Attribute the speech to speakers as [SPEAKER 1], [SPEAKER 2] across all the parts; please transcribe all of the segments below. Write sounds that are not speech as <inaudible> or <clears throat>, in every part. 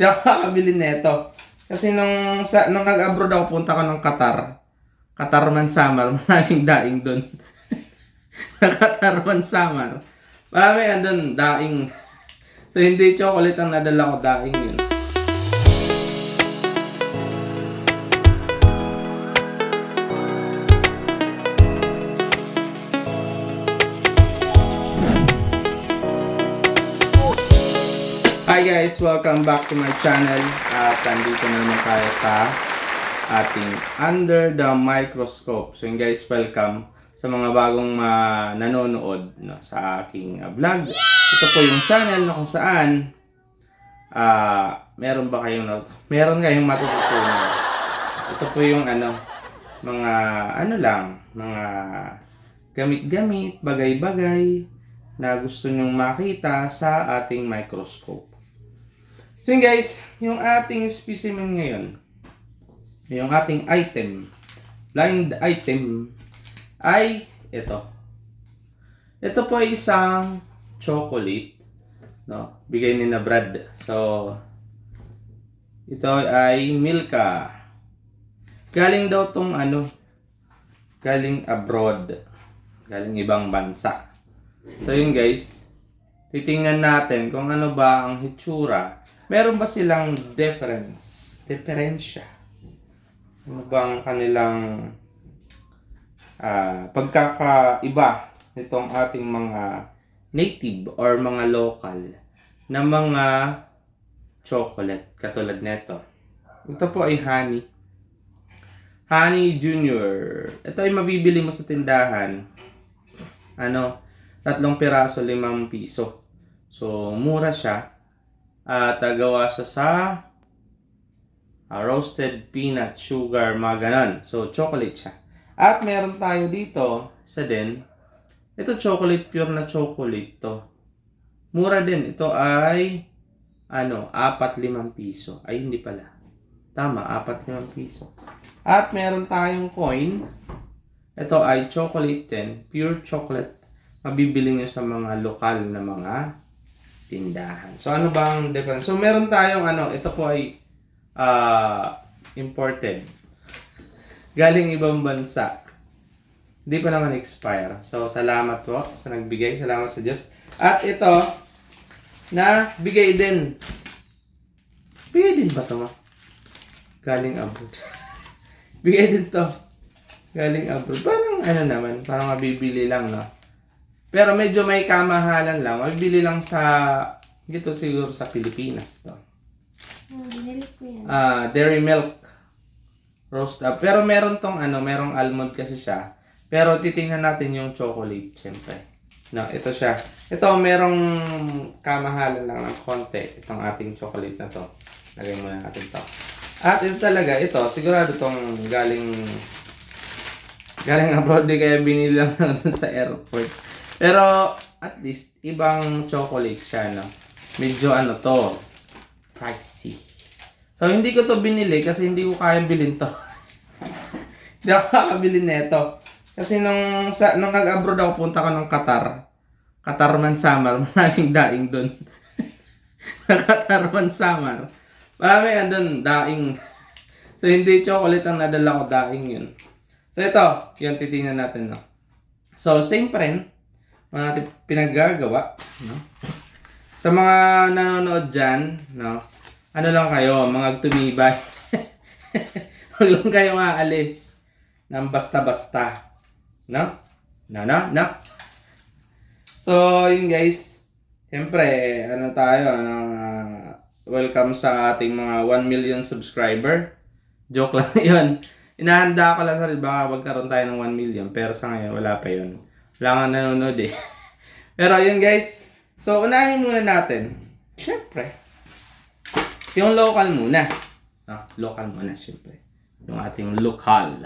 [SPEAKER 1] Hindi ako nakabili nito. Kasi nung, sa, nung nag-abroad ako, punta ko ng Qatar. Qatar man Samar, <laughs> maraming daing doon. sa Qatar man Samar. Marami yan doon, daing. <laughs> So hindi chocolate ang nadala ko, daing yun. Guys, welcome back to my channel. At nandito na naman tayo sa ating Under the Microscope. So yun guys, welcome sa mga bagong ah, nanonood no, sa aking ah, vlog. Ito po yung channel na kung saan ah meron ba kayong nat- meron kayong matututunan. Ito po yung ano mga ano lang, mga gamit-gamit, bagay-bagay na gusto nyong makita sa ating microscope. So yun guys, yung ating specimen ngayon, yung ating item, blind item, ay ito. Ito po ay isang chocolate, no? Bigay ni na Brad. So, ito ay Milka. Galing daw tong ano, galing abroad, galing ibang bansa. So yun guys, titingnan natin kung ano ba ang hitsura. Meron ba silang difference? Diferensya? Ano ba ang kanilang ah, pagkakaiba nitong ating mga native or mga local na mga chocolate katulad nito. Ito po ay honey. Honey Junior. Ito ay mabibili mo sa tindahan. Ano, tatlong piraso, limang piso. So, mura siya. At uh, gawa siya sa ah, roasted peanut, sugar, mga ganon. So, chocolate siya. At meron tayo dito, isa din. Ito chocolate, pure na chocolate to. Mura din. Ito ay, ano, apat limang piso. Ay, hindi pala. Tama, apat limang piso. At meron tayong coin. Ito ay chocolate din. Pure chocolate mabibili nyo sa mga lokal na mga tindahan. So, ano ba ang difference? So, meron tayong ano, ito po ay ah, imported. Galing ibang bansa. Hindi pa naman expire. So, salamat po sa nagbigay. Salamat sa Diyos. At ito, na bigay din. Bigay din ba ito, ma? Galing abroad. <laughs> bigay din to. Galing abroad. Parang ano naman, parang mabibili lang, no? Pero medyo may kamahalan lang. Mabibili lang sa, dito siguro sa Pilipinas to.
[SPEAKER 2] Oh, binili ko yan.
[SPEAKER 1] Ah, dairy milk roast up. Pero meron tong ano, merong almond kasi siya. Pero titingnan natin yung chocolate, syempre. No, ito siya. Ito, merong kamahalan lang ng konti. Itong ating chocolate na to. Lagay muna natin to. At ito talaga, ito, sigurado tong galing galing abroad di kaya binili lang natin <laughs> sa airport. Pero at least ibang chocolate siya, no. Medyo ano to, pricey. So hindi ko to binili kasi hindi ko kaya bilhin to. <laughs> hindi ako nakabili nito. Kasi nung sa nung nag-abroad ako punta ko ng Qatar. Qatar man Samar, <laughs> maraming daing doon. <laughs> sa Qatar man Samar. Marami yan doon, daing. So hindi chocolate ang nadala ko, daing yun. So ito, yung titingnan natin, no. So same pa rin, mga natin pinaggagawa, no. Sa mga nanonood dyan, no, ano lang kayo, mga tumibay. <laughs> Huwag lang kayong aalis ng basta-basta. No? No, no, no. So, yun guys. Siyempre, ano tayo, ah, welcome sa ating mga 1 million subscriber. Joke lang <laughs> yun. Inahanda ko lang sa baka magkaroon tayo ng 1 million. Pero sa ngayon, wala pa yun. Wala nga nanonood eh. <laughs> Pero yun guys. So, unahin muna natin. Siyempre, yung local muna. Ah, local muna, syempre. Yung ating local.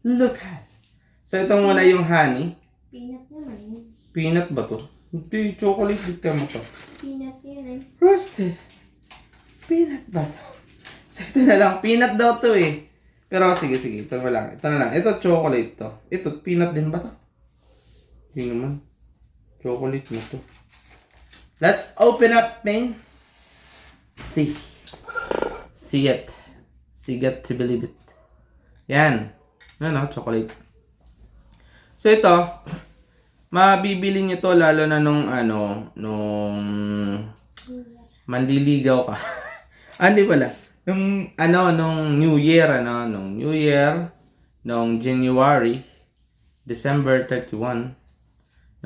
[SPEAKER 1] Local. So, ito muna yung honey.
[SPEAKER 2] Peanut naman yun.
[SPEAKER 1] Peanut ba to? Hindi, chocolate dito mo to.
[SPEAKER 2] Peanut yun eh.
[SPEAKER 1] Roasted. Peanut ba to? So, ito na lang. Peanut daw to eh. Pero sige, sige. Ito na lang. Ito na lang. Ito chocolate to. Ito, peanut din ba to? Hindi naman. Chocolate na to. Let's open up, man. See. Siget. Siget to believe it. Yan. Ano, chocolate. So ito, mabibili nyo to lalo na nung ano, nung manliligaw ka. <laughs> ah, hindi pala. Nung ano, nung New Year, ano, nung New Year, nung January, December 31, nung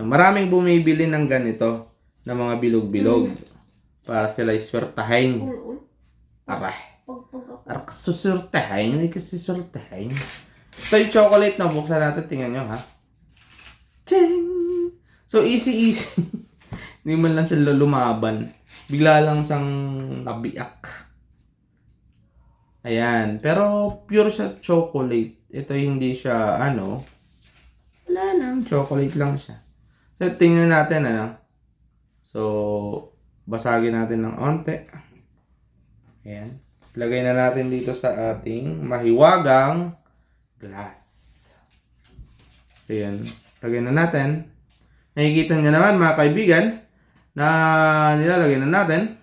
[SPEAKER 1] maraming bumibili ng ganito, ng mga bilog-bilog. Para sila iswertahin. Aray. Aray, kasusurtahin. Hindi kasi surtahin. Ito yung chocolate na buksan natin. Tingnan nyo, ha? Ting! So, easy-easy. <laughs> Hindi man lang sila lumaban. Bigla lang sang nabiyak. Ayan. Pero, pure siya chocolate. Ito hindi siya, ano, wala lang. Chocolate lang siya. So, tingnan natin, ano. So, basagin natin ng onte. Ayan. Lagay na natin dito sa ating mahiwagang glass. So, yan. Lagay na natin. Nakikita nyo naman, mga kaibigan, na nilalagay na natin.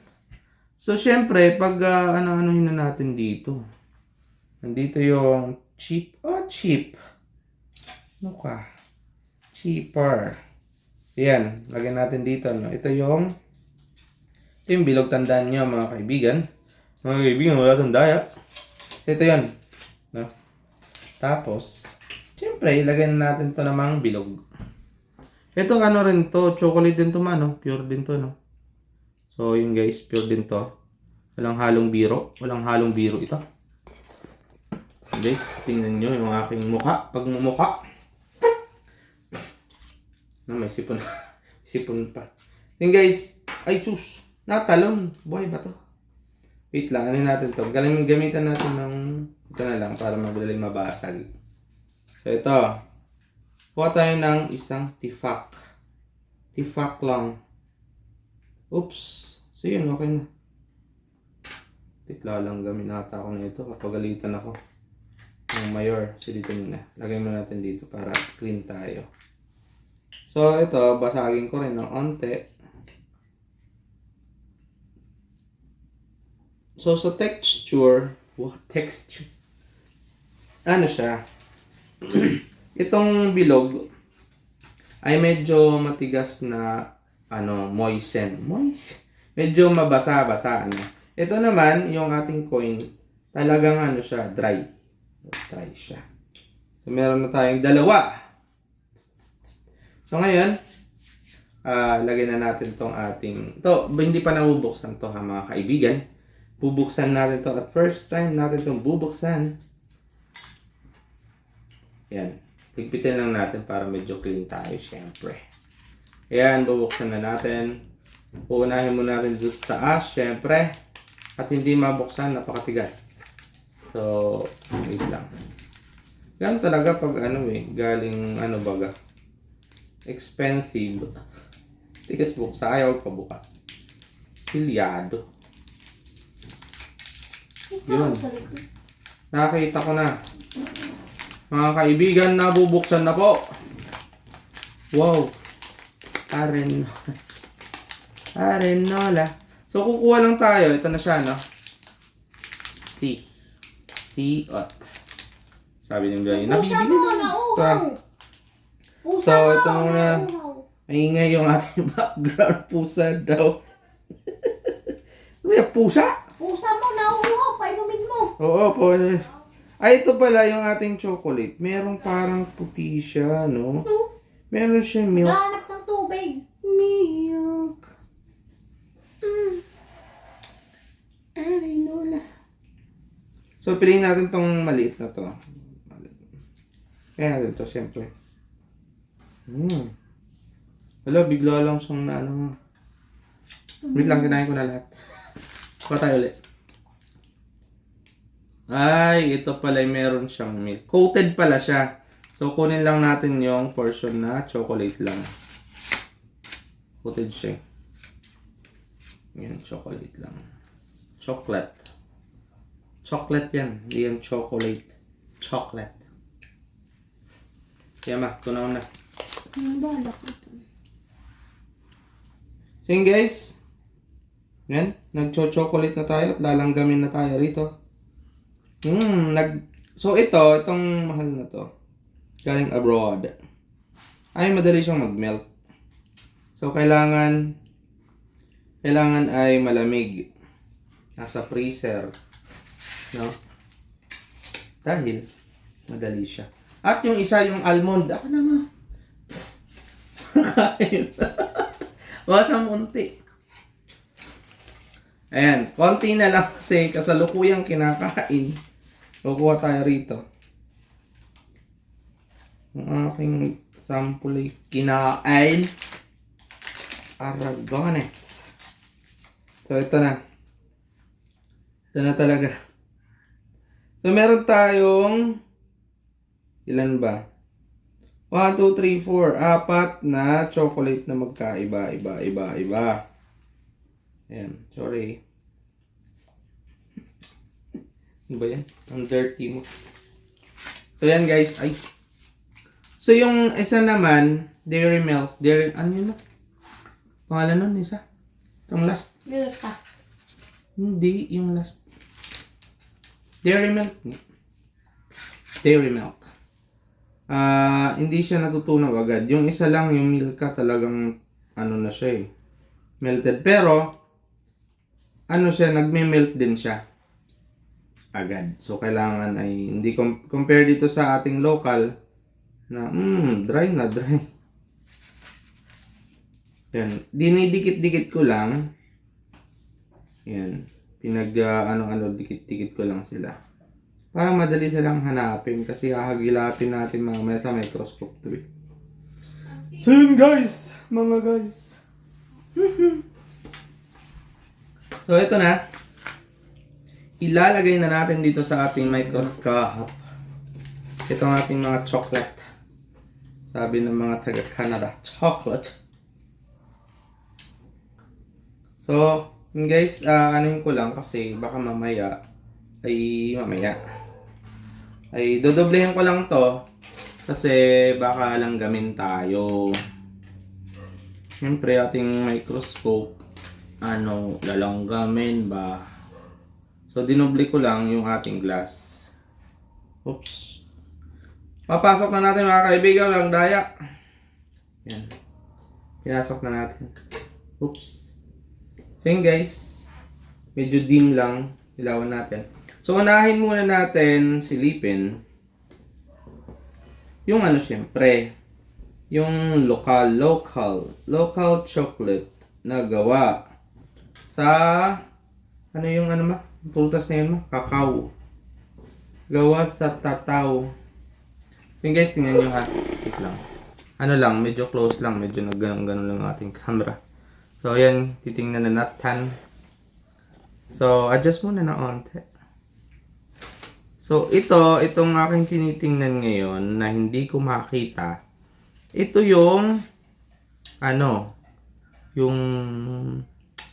[SPEAKER 1] So, syempre, pag uh, ano-anuhin na natin dito. Nandito yung cheap. Oh, cheap. Ano ka? Cheaper. Ayan, lagyan natin dito. No? Ito yung ito yung bilog tandaan nyo mga kaibigan. Mga kaibigan, wala itong daya. Ito yan. No? Tapos, syempre, ilagay na natin to namang bilog. Ito ano rin to, chocolate din to man, no? Pure din to, no? So, yun guys, pure din to. Walang halong biro. Walang halong biro ito. Guys, tingnan nyo yung aking mukha. Pag mumukha. Na, may sipon. <laughs> sipon pa. Then guys, ay sus, natalon. Buhay ba to? Wait lang, ano natin to? Galing gamitan natin ng, ito na lang para madaling mabasag. So ito, kuha tayo ng isang tifak. Tifak lang. Oops. So yun, okay na. Tikla lang gamin ata ako na ito. Kapagalitan ako. Ng mayor. So dito muna. Lagay mo natin dito para clean tayo. So ito, basagin ko rin ng onte. So sa texture, what <laughs> texture? Ano siya? <clears throat> Itong bilog ay medyo matigas na ano, moisten. Moist. Medyo mabasa-basa ano. Ito naman, yung ating coin, talagang ano siya, dry. Dry siya. So meron na tayong dalawa. So ngayon, ah lagay na natin tong ating, to, hindi pa nabubuksan to ha mga kaibigan. Bubuksan natin to at first time natin tong bubuksan. Yan. Pigpitin lang natin para medyo clean tayo, syempre. Ayan, bubuksan na natin. Uunahin mo natin doon sa taas, syempre. At hindi mabuksan, napakatigas. So, wait lang. Yan talaga pag ano eh, galing ano baga. Expensive. Tigas buksa, ayaw pa bukas. Silyado. Yun. Nakakita ko na. Mga kaibigan, nabubuksan na po. Wow. Aren. Arenola. <laughs> So, kukuha lang tayo. Ito na siya, no? C. C ot. Sabi ng.
[SPEAKER 2] Pusa
[SPEAKER 1] Nabibili na.
[SPEAKER 2] nauhaw. Pusa
[SPEAKER 1] So, ito muna. Maingay yung ating <laughs> background. Pusa daw. <laughs> May pusa?
[SPEAKER 2] Pusa mo, nauhaw. Painumin mo.
[SPEAKER 1] Oo po. Ay, ito pala yung ating chocolate. Merong parang puti siya, no?
[SPEAKER 2] No?
[SPEAKER 1] Meron siya milk.
[SPEAKER 2] Gahanap ng tubig.
[SPEAKER 1] Milk. Mm. Arenola. So, piliin natin tong maliit na to. Kaya natin to, siyempre. Hmm. Wala, bigla lang siyang na ano. Wait lang, kinain ko na lahat. Kuha tayo ulit. Ay, ito pala ay meron siyang milk. Coated pala siya. So, kunin lang natin yung portion na chocolate lang. Coated siya. Yan, chocolate lang. Chocolate. Chocolate yan. Hindi yan chocolate. Chocolate. Kaya ma, tunaw na.
[SPEAKER 2] Ang balak ito.
[SPEAKER 1] So yun guys. Yan, nagcho-chocolate na tayo at lalanggamin na tayo rito. Hmm, nag... So ito, itong mahal na to. Galing abroad. Ay, madali siyang mag-melt. So, kailangan... Kailangan ay malamig. Nasa freezer. No? Dahil, madali siya. At yung isa, yung almond. Ako naman. Kain. Basta munti. Ayan, konti na lang kasi kasalukuyang kinakain. Kukuha tayo rito. Ang aking sample ay kinain. Aragones. So, ito na. Ito na talaga. So, meron tayong ilan ba? 1, 2, 3, 4. Apat na chocolate na magkaiba, iba, iba, iba. Ayan, sorry. Ano ba yan? Ang dirty mo. So, yan guys. Ay. So, yung isa naman, Dairy Milk. Dairy, ano yun? Pangalan nun, isa? Itong last.
[SPEAKER 2] Milka.
[SPEAKER 1] Hindi, yung last. Dairy Milk. Dairy Milk. Ah, hindi siya natutunaw agad. Yung isa lang, yung Milka talagang ano na siya eh. Melted. Pero, ano siya, nagme-melt din siya. Agad. So, kailangan ay, hindi com- compare dito sa ating local, na, mm, dry na, dry. Yan. Dinidikit-dikit ko lang. Yan. Pinag, ah, ano-ano, dikit-dikit ko lang sila. Para madali silang hanapin kasi hahagilapin natin mamaya sa microscope to eh. So yun guys, mga guys. <laughs> so ito na. Ilalagay na natin dito sa ating microscope. Ito ang ating mga chocolate. Sabi ng mga taga Canada, chocolate. So, guys, ah anuhin ko lang kasi baka mamaya ay mamaya ay dodoblehin ko lang to kasi baka lang gamin tayo. Siyempre ating microscope ano lalanggamin ba? So dinoble ko lang yung ating glass. Oops. Papasok na natin mga kaibigan lang daya. Yan. Pinasok na natin. Oops. So yun guys, medyo dim lang, ilawan natin. So unahin muna natin silipin yung ano syempre, yung local, local, local chocolate na gawa sa ano yung ano ma? Prutas na yun ma? Kakao. Gawa sa tataw. So guys, tingnan nyo ha. Wait lang. Ano lang, medyo close lang. Medyo nagganon-ganon lang ang ating camera. So, ayan, titingnan na natin. So, adjust muna na onte. So, ito, itong aking tinitingnan ngayon na hindi ko makita. Ito yung, ano, yung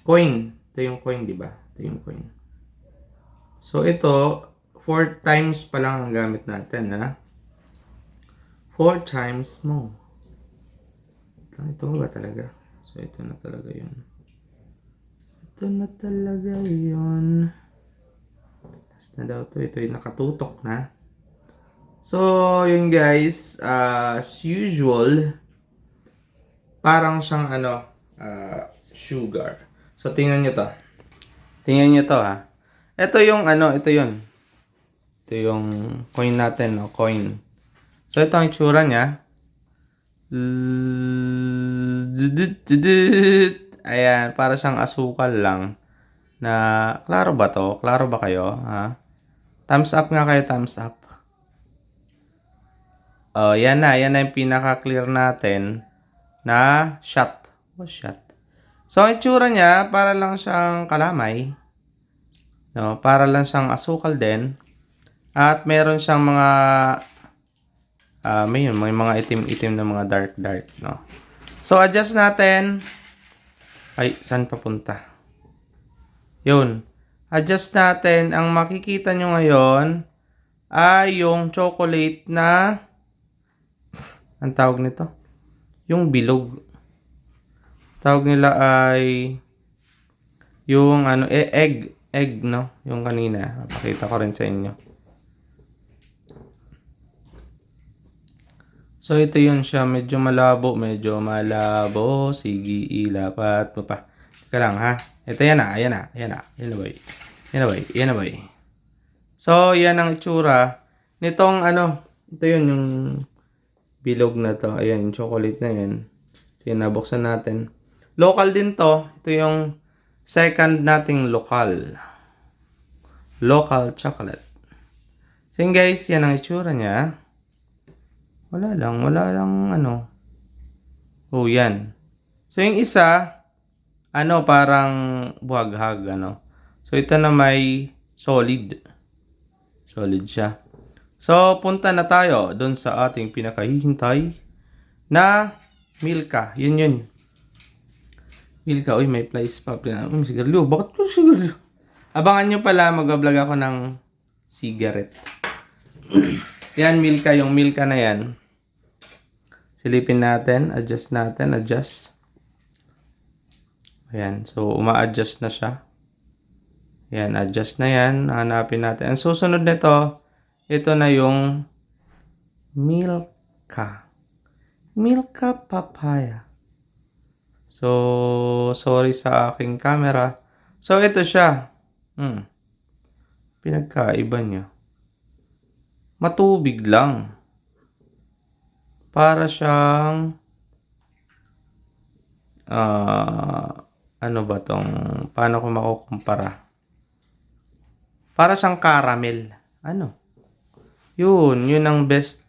[SPEAKER 1] coin. Ito yung coin, di ba? Ito yung coin. So, ito, four times pa lang ang gamit natin, ha? Four times mo. Ito ba talaga? So, ito na talaga yun. Ito na talaga yun. Last na daw to. Ito yung nakatutok na. So, yun guys. uh, as usual, parang siyang ano, uh, sugar. So, tingnan nyo to. Tingnan nyo to ha. Ito yung ano, ito yun. Ito yung coin natin, no? Coin. So, ito ang itsura niya. Ayan, para siyang asukal lang. Na, klaro ba to? Klaro ba kayo? Ha? Thumbs up nga kayo, thumbs up. Oh, yan na. Yan na yung pinaka-clear natin na shot. Oh, shot. So, ang itsura niya, para lang siyang kalamay. No, para lang siyang asukal din. At meron siyang mga ah may yun, may mga itim-itim na mga dark dark, no. So adjust natin. Ay, saan papunta? Yun. Adjust natin. Ang makikita nyo ngayon ay yung chocolate na ang tawag nito? Yung bilog. Tawag nila ay Yung ano, eh, egg, egg, no? Yung kanina. Pakita ko rin sa inyo. So, ito yun siya. Medyo malabo. Medyo malabo. Sige, ilapat mo pa. Teka lang, ha? Ito yan na. Ayan na. Ayan na. Ayan na, boy. Ayan na, boy. Ayan na, boy. So, yan ang itsura. Nitong, ano, ito yun, yung bilog na to. Ayan, yung chocolate na yan. Ito yung nabuksan natin. Local din to. Ito yung second nating lokal. Local chocolate. So, guys, yan ang itsura niya. Wala lang, wala lang ano. Oh, yan. So, yung isa, ano, parang buhaghag, ano. So, ito na may solid. Solid siya. So, punta na tayo doon sa ating pinakahihintay na Milka. Yun yun. Milka. Uy, may flies pa. Uy, sigarilyo. Bakit ko sigarilyo? Abangan nyo pala, mag-vlog ako ng cigarette. <clears throat> yan, Milka. Yung Milka na yan. Silipin natin. Adjust natin. Adjust. Ayan. So, uma-adjust na siya. Ayan. Adjust na yan. Hanapin natin. Ang susunod nito, ito na yung Milka. Milka papaya. So, sorry sa aking camera. So, ito siya. Hmm. Pinagkaiba niya. Matubig lang. Para siyang ah ano ba tong paano ko makukumpara? Para siyang caramel. Ano? Yun, yun ang best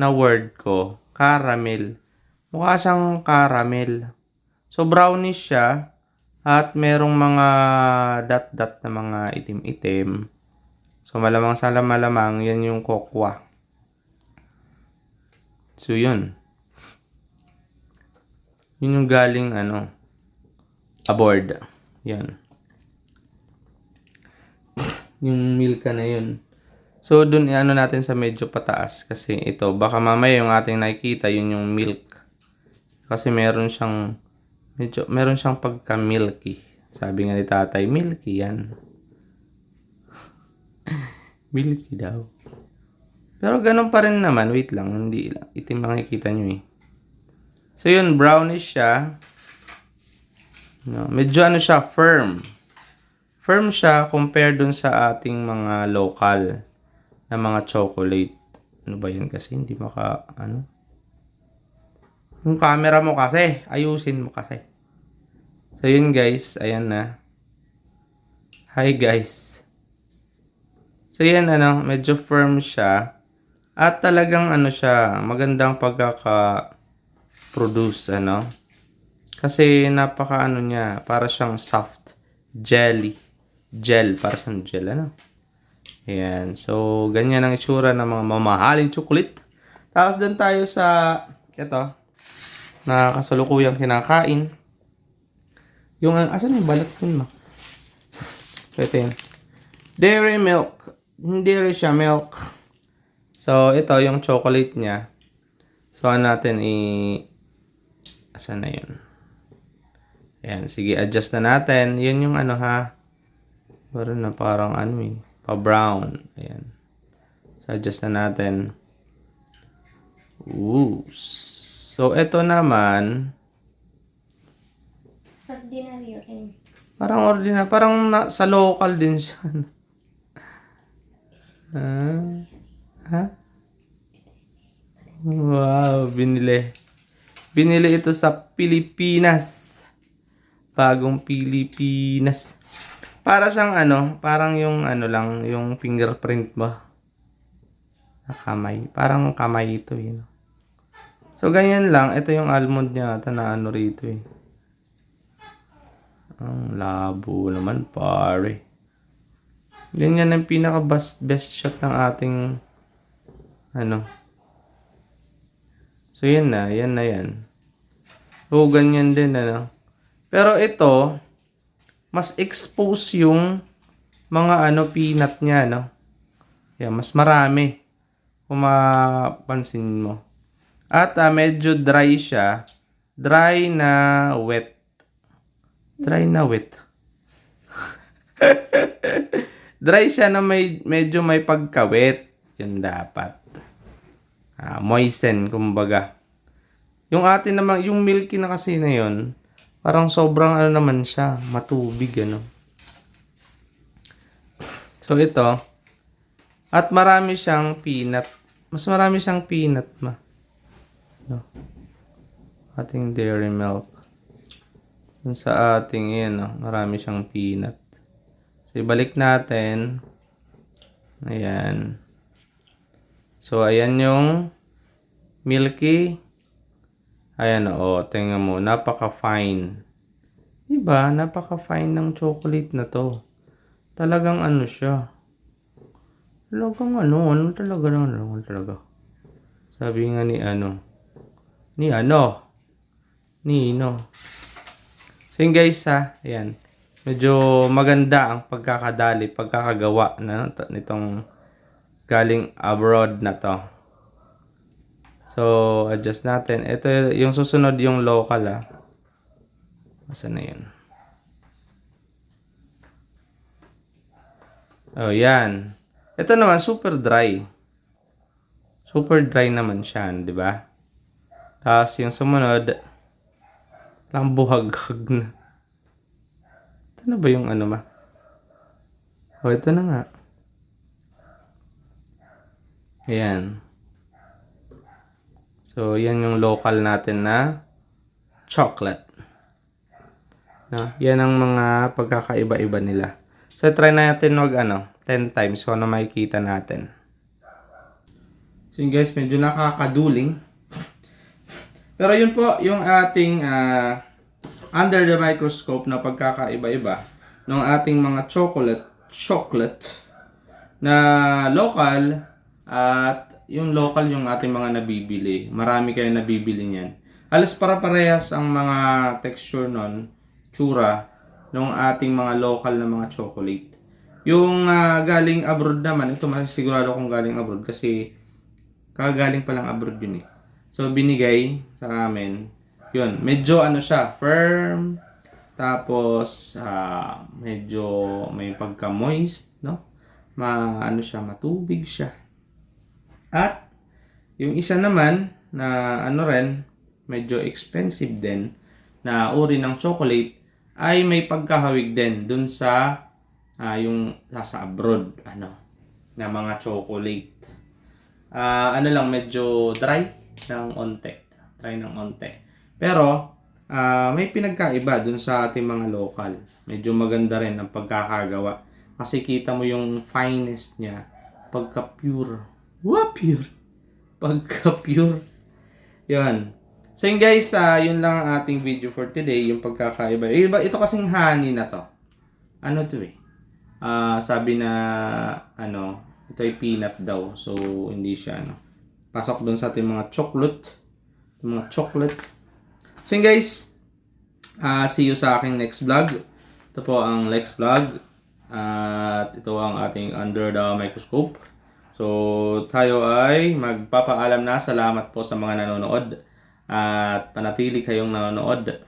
[SPEAKER 1] na word ko. Caramel. Mukha siyang caramel. So, brownish siya. At merong mga dot-dot na mga itim-itim. So, malamang sa malamang, yan yung kokwa. So, yun. Yun yung galing, ano, aboard. Yan. yung milka na yun. So, dun ano natin sa medyo pataas kasi ito, baka mamaya yung ating nakikita, yun yung milk. Kasi meron siyang, medyo, meron siyang pagka-milky. Sabi nga ni tatay, milky yan. <laughs> milky daw. Pero ganun pa rin naman, wait lang, hindi lang, itim makikita nyo eh. So yun, brownish siya. No, medyo ano siya, firm. Firm siya compare dun sa ating mga local na mga chocolate. Ano ba yun kasi? Hindi maka, ano? Yung camera mo kasi. Ayusin mo kasi. So, yun guys. Ayan na. Hi guys. So, yan ano. Medyo firm siya. At talagang ano siya. Magandang pagkaka-produce, ano. Kasi napaka ano niya. Para siyang soft. Jelly. Gel. Para siyang gel, ano. Ayan. So, ganyan ang itsura ng mga mamahaling chocolate. Tapos doon tayo sa, ito, na kasalukuyang kinakain. Yung, asan yung balat yun, ma? <laughs> Ito yun. Dairy milk. Hindi rin siya milk. So, ito yung chocolate niya. So, ano natin i... Asan na yun? Ayan, sige, adjust na natin. Yun yung ano ha. Meron na parang ano eh. Pa-brown. Ayan. So, adjust na natin. Ooh. So, ito naman,
[SPEAKER 2] Ordinaryo rin.
[SPEAKER 1] parang ordinary, parang na, sa local din siya. <laughs> ah, ha? Wow, binili. Binili ito sa Pilipinas. Bagong Pilipinas. Para siyang ano, parang yung ano lang, yung fingerprint mo. Na kamay. Parang kamay ito, yun. So, ganyan lang. Ito yung almond niya. Ito na ano rito eh. Ang labo naman, pare. Ganyan ang pinaka best, best shot ng ating ano. So, yan na. Yan na yan. So, ganyan din, ano. Pero ito, mas expose yung mga ano, peanut niya, no. Yan, mas marami. Kung mapansin mo. At ah, medyo dry siya. Dry na wet. Dry na wet. <laughs> Dry siya na may medyo may pagkawit. Yun dapat. Ah, moisten, kumbaga. Yung atin naman, yung milky na kasi na yun, parang sobrang ano naman siya, matubig ano. So ito, at marami siyang peanut. Mas marami siyang peanut ma. No. Ating dairy milk. Dun sa ating yan, no, marami siyang peanut. So, ibalik natin. Ayan. So, ayan yung milky. Ayan, o. tingnan mo. Napaka-fine. Diba? Napaka-fine ng chocolate na to. Talagang ano siya. Talagang ano. Ano talaga? Ano, ano talaga? Sabi nga ni ano. Ni ano. Ni no. So yun guys ha. Ayan. Medyo maganda ang pagkakadali, pagkakagawa na nitong galing abroad na to. So, adjust natin. Ito yung susunod yung local ah. Asa na yun? Oh, yan. Ito naman, super dry. Super dry naman siya, di ba? Tapos yung sumunod, lang buhaghag na. Ito na ba yung ano ma? Oh, ito na nga. Ayan. So, yan yung local natin na chocolate. No? Yan ang mga pagkakaiba-iba nila. So, try natin wag ano, 10 times kung ano makikita natin. So, guys, medyo nakakaduling. <laughs> Pero yun po, yung ating ah, under the microscope na pagkakaiba-iba ng ating mga chocolate, chocolate na local at yung local yung ating mga nabibili. Marami kayo nabibili niyan. Halos para parehas ang mga texture nun, tsura, ng ating mga local na mga chocolate. Yung ah, galing abroad naman, ito masisigurado kong galing abroad kasi kagaling pa lang abroad yun eh. So, binigay sa amin. Yun, medyo ano siya, firm. Tapos, ah, medyo may pagka-moist, no? Ma, ano siya, matubig siya. At, yung isa naman, na ano rin, medyo expensive din, na uri ng chocolate, ay may pagkahawig din dun sa, ah, yung nasa abroad, ano, na mga chocolate. Ah, ano lang, medyo dry ng onte. Dry ng onte. Pero, ah, may pinagkaiba dun sa ating mga local. Medyo maganda rin ang pagkakagawa. Kasi kita mo yung finest niya. Pagka-pure. Wow, pure! Pagka-pure. Yun. So yun guys, ah, yun lang ang ating video for today. Yung pagkakaiba. Iba, ito kasing honey na to. Ano to eh? Ah, sabi na, ano, ito ay peanut daw. So, hindi siya, ano. Pasok dun sa ating mga chocolate. Mga chocolate. So yun guys, ah, see you sa aking next vlog. Ito po ang next vlog. At ito ang ating under the microscope. So, tayo ay magpapaalam na. Salamat po sa mga nanonood. At panatili kayong nanonood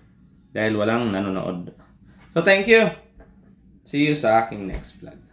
[SPEAKER 1] dahil walang nanonood. So, thank you. See you sa aking next vlog.